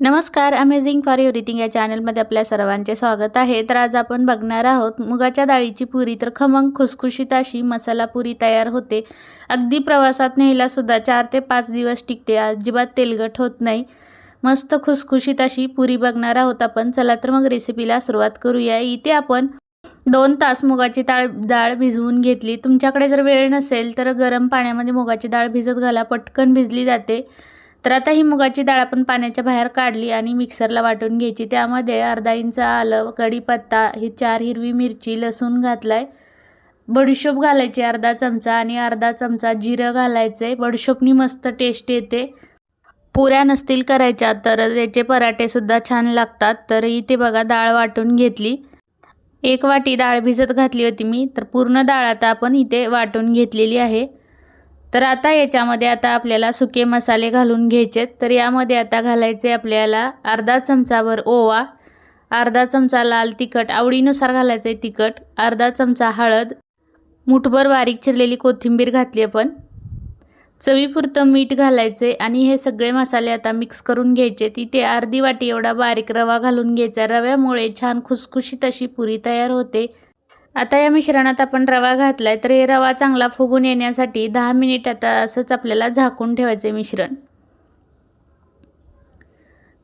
नमस्कार amazing for everything या चॅनलमध्ये आपल्या सर्वांचे स्वागत आहे. तर आज आपण बघणार आहोत मुगाच्या डाळीची पुरी. तर खमंग खुसखुशीत अशी मसाला पुरी तयार होते. अगदी प्रवासात न्यायला सुद्धा चार ते पाच दिवस टिकते. अजिबात तेलगट होत नाही. मस्त खुसखुशीत अशी पुरी बघणार आहोत आपण. चला तर मग रेसिपीला सुरुवात करूया. इथे आपण दोन तास मुगाची डाळ डाळ भिजवून घेतली. तुमच्याकडे जर वेळ नसेल तर गरम पाण्यामध्ये मुगाची डाळ भिजत घाला. पटकन भिजली जाते. तर आता ही मुगाची डाळ आपण पाण्याच्या बाहेर काढली आणि मिक्सरला वाटून घ्यायची. त्यामध्ये अर्धा इंच आलं कढीपत्ता ही चार हिरवी मिरची लसूण घातलाय. बडीशोप घालायची अर्धा चमचा आणि अर्धा चमचा जिरं घालायचं आहे बडीशोपनी मस्त टेस्ट येते. पुऱ्या नसतील करायच्या तर त्याचे पराठेसुद्धा छान लागतात. तर इथे बघा डाळ वाटून घेतली. एक वाटी डाळ भिजत घातली होती मी. तर पूर्ण डाळ आता आपण इथे वाटून घेतलेली आहे. तर आता याच्यामध्ये आता आपल्याला सुके मसाले घालून घ्यायचे तर यामध्ये आता घालायचे आपल्याला अर्धा चमचावर ओवा अर्धा चमचा लाल तिखट आवडीनुसार घालायचं आहे तिखट अर्धा चमचा हळद मुठभर बारीक चिरलेली कोथिंबीर घातली आपण. चवीपुरतं मीठ घालायचे आणि हे सगळे मसाले आता मिक्स करून घ्यायचे तिथे अर्धी वाटी एवढा बारीक रवा घालून घ्यायचा. रव्यामुळे छान खुसखुशीत अशी पुरी तयार होते. आता या मिश्रणात आपण रवा घातलाय तर हे रवा चांगला फुगून येण्यासाठी दहा मिनिट आता असंच आपल्याला झाकून ठेवायचे मिश्रण.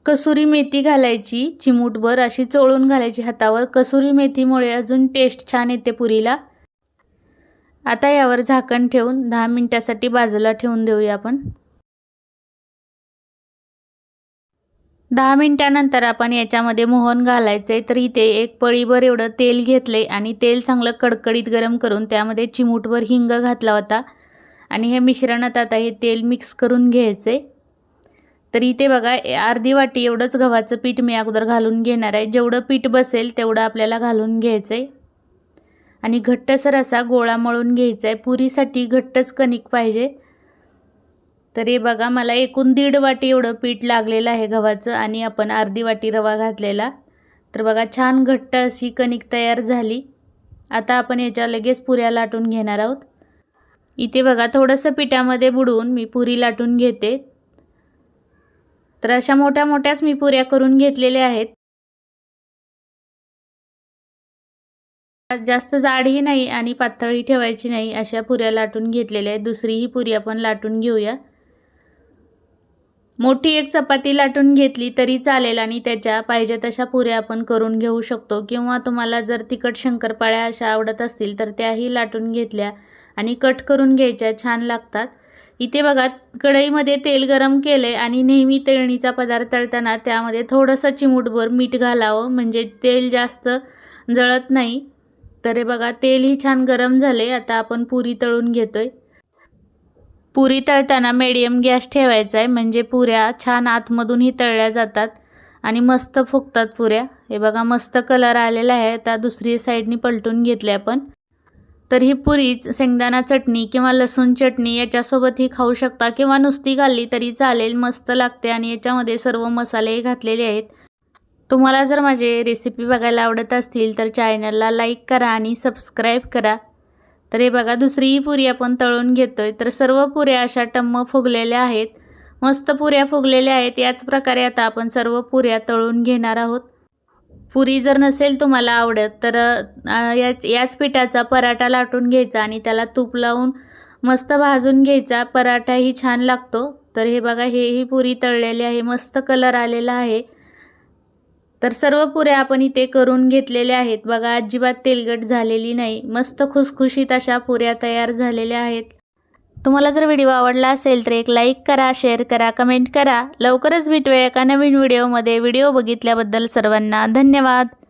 कसुरी मेथी घालायची चिमूटभर अशी चोळून घालायची हातावर. कसुरी मेथीमुळे अजून टेस्ट छान येते पुरीला. आता यावर झाकण ठेवून दहा मिनिटासाठी बाजूला ठेवून देऊया आपण. दहा मिनटानंतर आपण याच्यामध्ये मोहन घालायचे तर इथे एक पळीभर एवढं तेल घेतले आणि तेल चांगलं कडकडीत गरम करून त्यामध्ये चिमूटभर हिंग घातला होता. आणि हे मिश्रणात आता हे तेल मिक्स करून घ्यायचे तर इथे बघा अर्धी वाटी एवढंच गव्हाचं पीठ मी अगोदर घालून घेणार आहे. जेवढं पीठ बसेल तेवढं आपल्याला घालून घ्यायचं आहे आणि घट्टसर असा गोळा मळून घ्यायचा आहे पुरीसाठी घट्टच कणिक पाहिजे. तर हे बघा मला एकूण दीड वाटी एवढं पीठ लागलेलं आहे गव्हाचं आणि आपण अर्धी वाटी रवा घातलेला. तर बघा छान घट्ट अशी कणिक तयार झाली. आता आपण याच्या लगेच पुऱ्या लाटून घेणार आहोत. इथे बघा थोडंसं पिठामध्ये बुडवून मी पुरी लाटून घेते. तर अशा मोठ्या मोठ्याच मी पुऱ्या करून घेतलेल्या आहेत. जास्त जाडही नाही आणि पातळही ठेवायची नाही अशा पुऱ्या लाटून घेतलेल्या आहेत. दुसरीही पुरी आपण लाटून घेऊया. मोठी एक चपाती लाटून घेतली तरी चालेल आणि त्याच्या पाहिजे तशा पुऱ्या आपण करून घेऊ शकतो. किंवा तुम्हाला जर तिखट शंकरपाळ्या अशा आवडत असतील तर त्याही लाटून घेतल्या आणि कट करून घ्यायच्या छान लागतात. इथे बघा कढईमध्ये तेल गरम केले आणि नेहमी तेळणीचा पदार्थ तळताना त्यामध्ये थोडंसं चिमूटभर मीठ घालावं. म्हणजे तेल जास्त जळत नाही. तर बघा तेलही छान गरम झाले आता आपण पुरी तळून घेतोय. पुरी तळताना मीडियम गॅस ठेवायचा आहे म्हणजे पुऱ्या छान आतमधूनही तळल्या जातात आणि मस्त फुगतात पुऱ्या. हे बघा मस्त कलर आलेला आहे. त्या दुसरी साईडनी पलटून घेतल्या आपण. तर ही पुरी शेंगदाणा चटणी किंवा लसूण चटणी याच्यासोबतही खाऊ शकता किंवा नुसती घालली तरी चालेल मस्त लागते आणि याच्यामध्ये सर्व मसालेही घातलेले आहेत. तुम्हाला जर माझे रेसिपी बघायला आवडत असतील तर चॅनलला लाईक करा आणि सबस्क्राईब करा. तर हे बघा दुसरीही पुरी आपण तळून घेतोय. तर सर्व पुऱ्या अशा टम्म फुगलेल्या आहेत. मस्त पुऱ्या फुगलेल्या आहेत. याच प्रकारे आता आपण सर्व पुऱ्या तळून घेणार आहोत. पुरी जर नसेल तुम्हाला आवडत तर याच याच पिठाचा पराठा लाटून घ्यायचा आणि त्याला तूप लावून मस्त भाजून घ्यायचा. पराठाही छान लागतो. तर हे बघा हे ही पुरी तळलेली आहे. मस्त कलर आलेला आहे. तर सर्व पुऱ्या आपण इथे करून घेतलेल्या आहेत. बघा अजिबात तेलगट झालेली नाही. मस्त खुसखुशीत अशा पुऱ्या तयार झालेल्या आहेत. तुम्हाला जर व्हिडिओ आवडला असेल तर एक लाईक करा शेअर करा कमेंट करा. लवकरच भेटूया एका नवीन व्हिडिओमध्ये. व्हिडिओ बघितल्याबद्दल सर्वांना धन्यवाद.